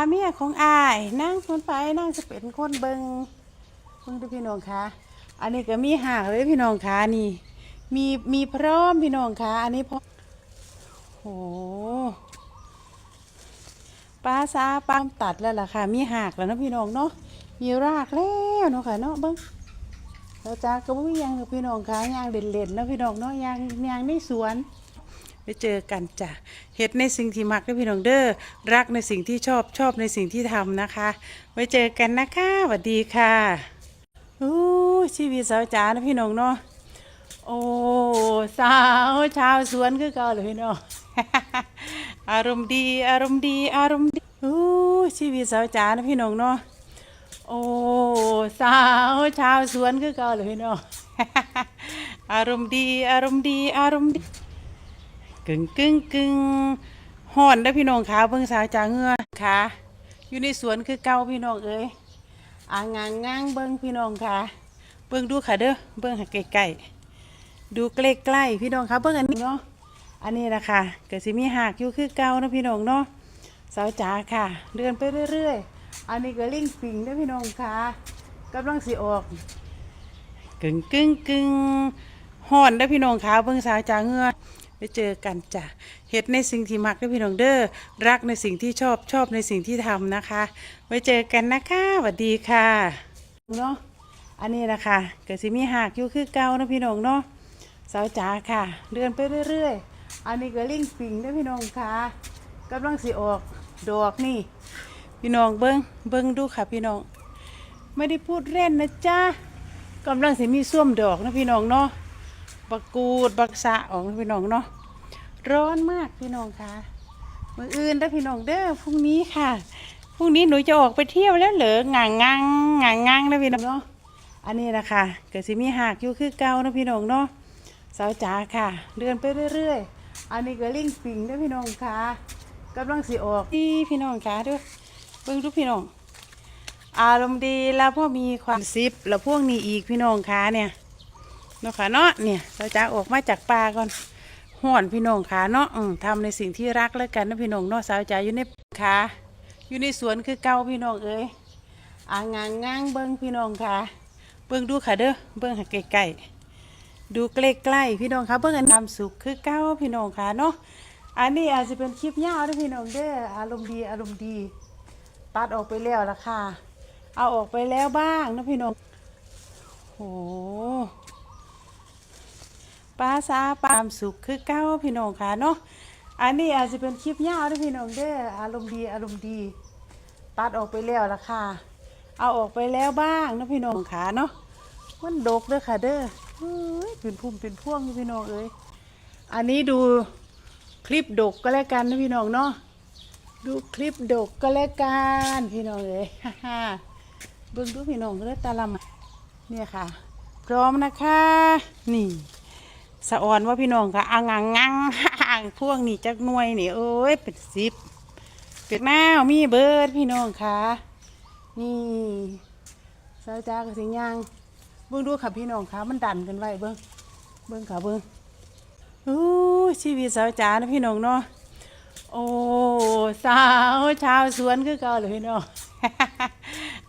อาเมียของอายนั่งคนไปนั่งจะเป็นคนเบิงเบิงดูพี่น้องคะอันนี้ก็มีหางเลยพี่น้องคะนี่ มีมีพร้อมพี่น้องคะอันนี้พร้อมโหปลาซาปลามตัดแล้วล่ะค่ะ มีหากแล้วนะพี่น้องเนาะมีรากแล้วเนาะค่ะเนาะเบิ้งเราจากก็บ่มียังพี่น้องคะยางเด่นๆเนะพี่น้องเนาะยางยางในสวน ไปเจอกันจ้ะเฮ็ดในสิ่งที่มักด้อพี่น้องเด้อรักในสิ่งที่ชอบชอบในสิ่งที่ทำนะคะ ไว้เจอกันนะคะสวัสดีค่ะอู้ชีวิตสาวจ๋านะพี่น้องเนาะโอ้สาวชาวสวนคือเก่าเลยพี่น้องอารมณ์ดีอารมณ์ดีอารมณ์ดีอู้ชีวิตสาวจ๋านะพี่น้องเนาะโอ้สาวชาวสวนคือเก่าเลยพี่น้องอารมณ์ดีอารมณ์ดีอารมณ์ดี กึ่งกึ่งกึ่งห่อนได้พี่น้องขาเบิ่งสาวจางเงือขาอยู่ในสวนคือเก่าพี่น้องเอ้ยอ่างงางงางเบิ่งพี่น้องค่ะเบิ่งดูค่ะเด้อเบิ่งใใกล้ๆดูใกล้ๆพี่น้องค่ะเบิ่งอันนี้เนาะอันนี้นะคะเก็สิมีหากอยู่คือเก่านะพี่น้องเนาะสาวจ๋าค่ะ เดินไปเรื่อยๆ อันนี้ก็ลิงปิงเด้พี่น้องค่ะกำลังสิออกกึ่งกึ่งกึ่งห่อนได้พี่น้องขาเบิ่งสาวจาเงือ ไปเจอกันจ้ะเฮ็ดในสิ่งที่มักได้พี่น้องเด้อรักในสิ่งที่ชอบชอบในสิ่งที่ทำนะคะ ไว้เจอกันนะคะสวัสดีค่ะเนาะอันนี้นะคะเก็สิมีหากอยู่คือเก่านะพี่น้องเนาะสาวจ๋าค่ะ เดินไปเรื่อยๆ อันนี้ก็ลิงปิงได้อพี่น้องค่ะกำลังสิออกดอกนี่ พี่น้องเบิ้งเบิ้งดูค่ะพี่น้อง ไม่ได้พูดเล่นนะจ๊ะกำลังสิมีส้วมดอกนะพี่น้องเนาะ บักกูดบักสะออกพี่น้องเนาะร้อนมากพี่น้องค่ะมืออื่นได้พี่น้องเด้อพรุ่งนี้ค่ะพรุ่งนี้หนูจะออกไปเที่ยวแล้วเหรองางงังงางงังนะพี่น้องเนาะอันนี้นะคะเกิดสิมีหากอยู่คือเก่านะพี่น้องเนาะสาวจ๋าค่ะ เดินไปเรื่อยๆ อันนี้ก็ลิงปิงด้อพี่น้องค่ะกำลังสิออกดีพี่น้องค่ะด้วยเบิ่งดูพี่น้อง อารมณ์ดีแล้วพ่อมีความซิบแล้วพวกนี้อีกพี่น้องคะเนี่ย เนาะค่ะเนาะเนี่ยเราจะออกมาจากป่าก่อนห่อนพี่น้องคะเนาะทำในสิ่งที่รักแล้วกันนะพี่น้องเนาะสาวจ๋าอยู่ในขาอยู่ในสวนคือเก่าพี่น้องเอ้ยอ่างงางงางเบิ้งพี่น้องค่ะ เบิ้งดูค่ะเด้อเบิ้งใกล้ๆดูใกล้ๆพี่น้องค่ะเบิ้งอันความสุขคือเก่าพี่น้องค่ะเนาะอันนี้อาจจะเป็นคลิปยาวนะพี่น้องเด้ออารมณ์ดีอารมณ์ดีตัดออกไปแล้วละค่ะ เอาออกไปแล้วบ้างนะพี่น้องโอ้ ปลาซาปลาความสุขคือเก้าพี่น้องค่ะเนาะอันนี้อาจจะเป็นคลิปยาวนะพี่น้องเด้ออารมณ์ดีอารมณ์ดี ตัดออกไปแล้วละค่ะ เอาออกไปแล้วบ้างนะพี่น้องค่ะเนาะมันดกเด้อค่ะเด้อเฮ้ยเป็นพุ่มเป็นพ่วงพี่น้องเอ้ยอันนี้ดูคลิปดกก็แล้วกันนะพี่น้องเนาะดูคลิปดกก็แล้วกันพี่น้องเอ้ยฮ่าฮ่าเบิ่งดูพี่น้องเด้อตาลำเนี่ยค่ะ พร้อมนะคะ นี่ สะออนว่าพี่น้องค่ะอ่างงังงังอ่างพวกนี่จักหน่วยนี่เอ้ยเป็นสิบเป็ดแมวมีเบิร์ดพี่น้องค่ะ นี่สาวจ้ากับสิงยางเบิ่งดูค่ะพี่น้องค่ะมันดันกันไว้เบิ่งเบิ่งค่ะเบิ่งอู้ชีวิตสาวจ้านะพี่น้องเนาะโอ้สาวชาวสวนคือเก่าเลยพี่น้อง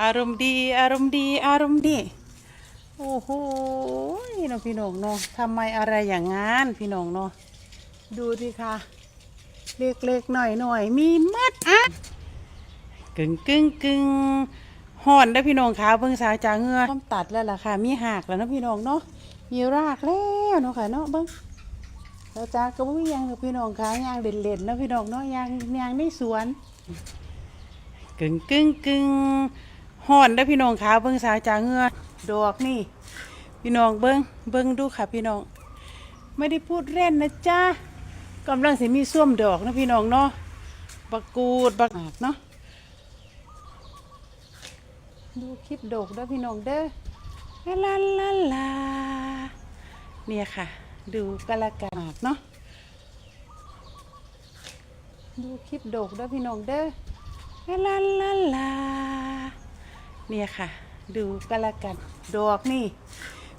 อารมณ์ดี อารมณ์ดี อารมณ์ดี โอ้โหน้องพี่น้องเนาะทำไมอะไรอย่างงั้นพี่น้องเนาะดูดิค่ะเล็กๆหน่อยๆมีมัดอะกึ่งกึ่งกึ่งห่อนได้พี่น้องขาเบิ่งสาวจาเงือพร้อมตัดแล้วล่ะค่ะ มีหากแล้วนะพี่น้องเนาะมีรากแล้วเนาะค่ะเนาะเบิ่งเราจ้าก็บ่มียังหรอกพี่น้องค่ะยางเด่นๆเนาะพี่น้องเนาะยางยางในสวนกึ่งกึ่งกึ่งห่อนได้พี่น้องขาเบิ่งสาวจาเงือ ดอกนี่ พี่น้องเบิ่งเบิ่งดูค่ะพี่น้อง ไม่ได้พูดเล่นนะจ๊ะกำลังสิมีส้วมดอกนะพี่น้องเนาะบักกูดบักหากเนาะดูคลิปดอกด้อพี่น้องเด้อลาลาลาเนี่ยค่ะ ดูกะละกาดเนาะดูคลิปดอกด้อพี่น้องเด้อลาลาลาเนี่ยค่ะ ดูกะละกัน ดอกนี่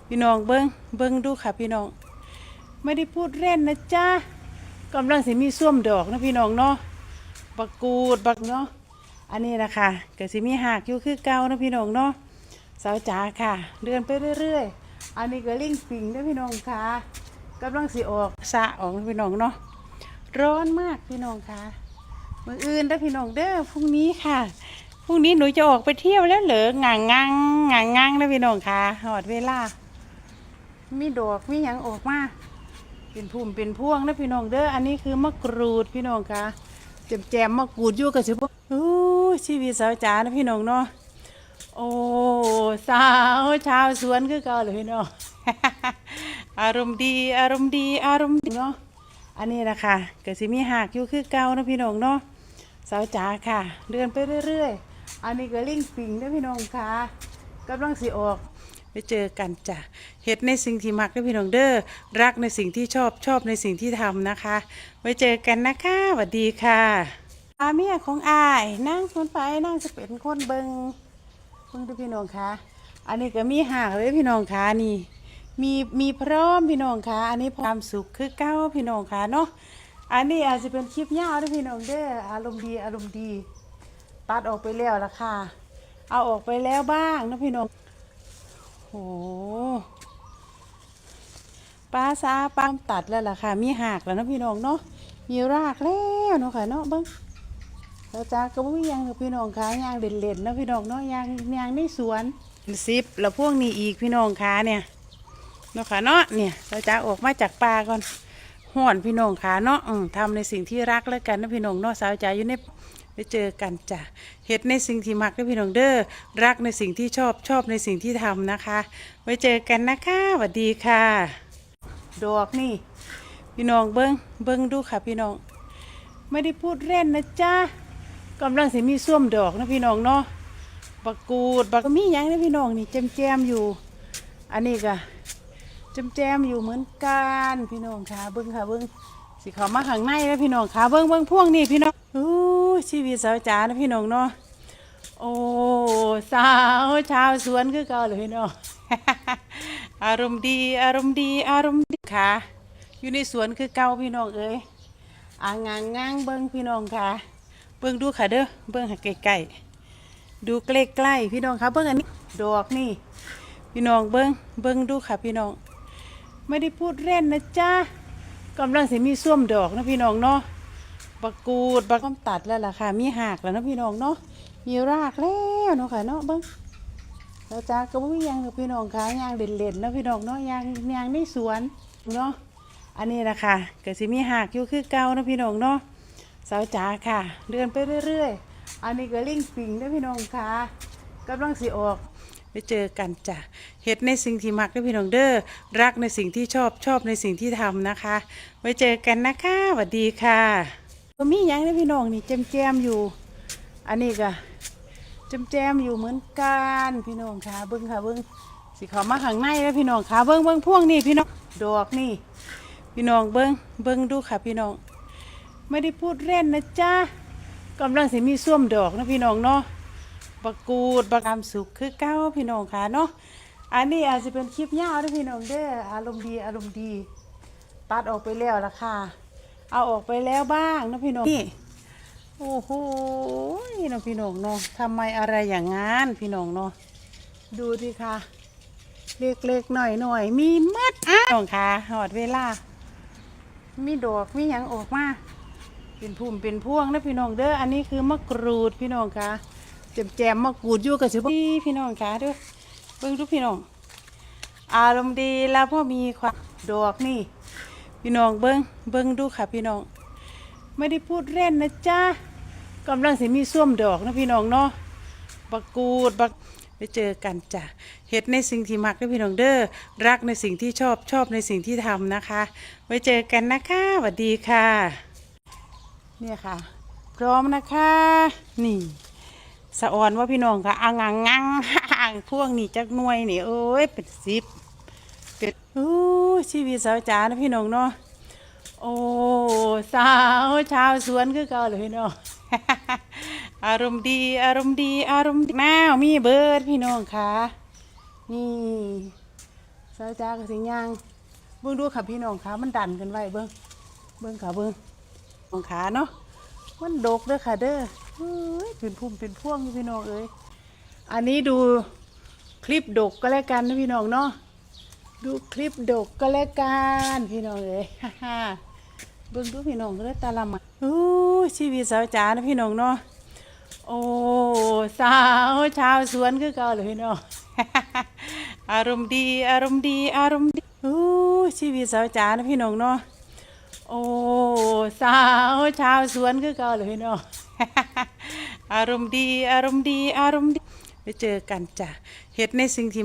พี่น้องเบิ้งเบิ้งดูค่ะพี่น้อง ไม่ได้พูดเล่นนะจ๊ะกำลังสิมีส้วมดอกนะพี่น้องเนาะบักกูดบักเนาะอันนี้นะคะก็สิมีหากอยู่คือเก่านะพี่น้องเนาะสาวจ๋าค่ะ เดินไปเรื่อยๆ อันนี้ก็ลิงปิงนะพี่น้องค่ะกำลังสิออกสะออกนะพี่น้องเนาะร้อนมากพี่น้องค่ะมืออื่นนะพี่น้องเด้อพรุ่งนี้ค่ะ พรุ่งนี้หนูจะออกไปเที่ยวแล้วเหรอง่างงังง่างงังนะพี่น้องค่ะหอดเวลา มีดอกมีหยังออกมาเป็นพุ่มเป็นพวงนะพี่น้องเด้ออันนี้คือมะกรูดพี่น้องค่ะแจมแจมมะกรูดอยู่กับสิบโอ้ชีวิตสาวจ๋านะพี่น้องเนาะโอ้สาวชาวสวนคือเก่าเลยพี่น้องอารมณ์ดีอารมณ์ดีอารมณ์ดีเนาะอันนี้นะคะเก็สิมีหากอยู่คือเก่านะพี่น้องเนาะสาวจ๋าค่ะ เดินไปเรื่อยๆ อันนี้ก็ลิงปิงนะพี่น้องค่ะกำลังสิออกไปเจอกันจ้ะเฮ็ดในสิ่งที่มักนะพี่น้องเด้อรักในสิ่งที่ชอบชอบในสิ่งที่ทำนะคะ ไว้เจอกันนะคะสวัสดีค่ะอาเมียของอายนั่งคนไปนั่งจะเป็นคนเบิงเบิงดูพี่น้องคะอันนี้ก็มีหากเลยพี่น้องคะนี่มีมีพร้อมพี่น้องคะอันนี้ความสุขคือเก้าพี่น้องคะเนาะอันนี้อาจจะเป็นคลิปยาวนะพี่น้องเด้ออารมณ์ดีอารมณ์ดี ตัดออกไปแล้วละค่ะ เอาออกไปแล้วบ้างนะพี่น้องโอ้ปลาซาปามตัดแล้วล่ะค่ะ มีหากแล้วนะพี่น้องเนาะมีรากแล้วเนาะค่ะเนาะเบิ้งแล้วจ้าก็บ่มีหยังกับพี่น้องค่ะยางเด่นๆนะพี่น้องเนาะยางยางในสวนซิปแล้วพวกนี้อีกพี่น้องค่ะเนี่ยเนาะค่ะเนาะเนี่ยเราจะออกมาจากป่าก่อนห่อนพี่น้องค่ะเนาะทำในสิ่งที่รักแล้วกันนะพี่น้องเนาะสาวจ๋าอยู่ใน ไปเจอกันจ้ะเฮ็ดในสิ่งที่มักนะพี่น้องเด้อรักในสิ่งที่ชอบชอบในสิ่งที่ทำนะคะ ไว้เจอกันนะคะสวัสดีค่ะ ดอกนี่ พี่น้องเบิ้งเบิ้งดูค่ะ พี่น้อง ไม่ได้พูดเล่นนะจ๊ะกำลังสิมีส้วมดอกนะพี่น้องเนาะบักกูดบักมีหยังนะพี่น้องนี่แจมแจมๆอยู่ อันนี้ก็แจมแจมๆอยู่เหมือนกันพี่น้องค่ะเบิ้งค่ะเบิ้งสิเขามาข้างในแล้วพี่น้องขาเบิ้งเบิ้งพวงนี่พี่น้องโอ้ ชีวิตสาวจ๋านะพี่น้องเนาะโอ้สาวชาวสวนคือเก่าเลยพี่น้องอารมณ์ดีอารมณ์ดีอารมณ์ดีค่ะ อยู่ในสวนคือเก่าพี่น้องเอ้ยอ่างงางงางเบิ้งพี่น้องค่ะ เบิ้งดูค่ะเด้อเบิ้งใกล้ๆดูใกล้ๆพี่น้องค่ะเบิ้งอันนี้ดอกนี่ พี่น้องเบิ้งเบิ้งดูค่ะพี่น้อง ไม่ได้พูดเล่นนะจ๊ะกำลังสิมีส้วมดอกนะพี่น้องเนาะ บักกูดบักก้มตัดแล้วล่ะค่ะ มีหากแล้วนะพี่น้องเนาะมีรากแล้วเนาะค่ะเนาะเบิ้งแล้วจ้าก็บ่มียังพี่น้องค่ะยางเด่นๆนะพี่น้องเนาะยางยางในสวนเนาะอันนี้นะคะก็สิมีหากอยู่คือเก่านะพี่น้องเนาะสาวจ๋าค่ะ เดินไปเรื่อยๆ อันนี้ก็ลิงปิงนะพี่น้องค่ะกำลังสิออกไปเจอกันจ้ะเฮ็ดในสิ่งที่มักนะพี่น้องเด้อรักในสิ่งที่ชอบชอบในสิ่งที่ทำนะคะไว้เจอกันนะคะสวัสดีค่ะ ก็มีหยังนะพี่น้องนี่แจมแจมๆอยู่ อันนี้ก็แจมแจมๆอยู่เหมือนกันพี่น้องค่ะเบิ้งค่ะเบิ้งสิเขามาข้างในแล้วพี่น้องค่ะเบิ้งเบิ้งพวงนี่พี่น้องดอกนี่ พี่น้องเบิ้งเบิ้งดูค่ะพี่น้อง ไม่ได้พูดเล่นนะจ๊ะกำลังสิมีส้วมดอกนะพี่น้องเนาะบักกูดบักามสุขคือเก้าพี่น้องค่ะเนาะอันนี้อาจจะเป็นคลิปยาวนะพี่น้องเด้ออารมณ์ดีอารมณ์ดี ตัดออกไปแล้วละค่ะ เอาออกไปแล้วบ้างนะพี่น้องนี่โอ้โหน้องพี่น้องเนาะทำไมอะไรอย่างงั้นพี่น้องเนาะดูดิค่ะเล็กๆหน่อยๆมีมัดอะน้องค่ะหอดเวลา มีดอกมีหยังออกมาเป็นพุ่มเป็นพวงนะพี่น้องเด้ออันนี้คือมะกรูดพี่น้องค่ะแจมแจมๆมะกรูดอยู่กับสิบพี่น้องค่ะเด้อเบิ่งดูพี่น้อง อารมณ์ดีแล้วพ่อมีความดอกนี่ พี่น้องเบิ้งเบิ้งดูค่ะพี่น้อง ไม่ได้พูดเล่นนะจ๊ะกำลังสิมีส้วมดอกนะพี่น้องเนาะบักกูดบักไปเจอกันจ้ะเฮ็ดในสิ่งที่มักนะพี่น้องเด้อรักในสิ่งที่ชอบชอบในสิ่งที่ทำนะคะ ไว้เจอกันนะคะสวัสดีค่ะ เนี่ยค่ะ พร้อมนะคะ นี่สะออนว่าพี่น้องค่ะอ่างงังงังพวกนี่จักหน่วยนี่เอ้ยเป็นสิบเป็นโอ้ ชีวิตสาวจ๋านะพี่น้องเนาะโอ้สาวชาวสวนคือเก่าเลยพี่น้องอารมณ์ดีอารมณ์ดีอารมณ์ดีน้าวมีเบิร์ดพี่น้องค่ะนี่สาวจ๋ากับสิงยางเบิ่งดูค่ะพี่น้องค่ะมันดันกันไว้เบิ่งเบิ่งค่ะเบิ่งของขาเนาะมันดกเด้อค่ะเด้อเฮ้ยเป็นพุ่มเป็นพ่วงพี่น้องเอ้ยอันนี้ดูคลิปดกก็แล้วกันนะพี่น้องเนาะ ดูคลิปดกก็แล้วกันพี่น้องเอ้ยฮ่าฮ่าเบิ่งดูพี่น้องเลยตาละมาโอ้ชีวิตสาวจ๋านะพี่น้องเนาะโอ้สาวชาวสวนคือเก่าเลยพี่น้องอารมณ์ดีอารมณ์ดีอารมณ์ดีโอ้ชีวิตสาวจ๋านะพี่น้องเนาะโอ้สาวชาวสวนคือเก่าเลยพี่น้องอารมณ์ดีอารมณ์ดีอารมณ์ดีไปเจอกันจ้ะเฮ็ดในสิ่งที่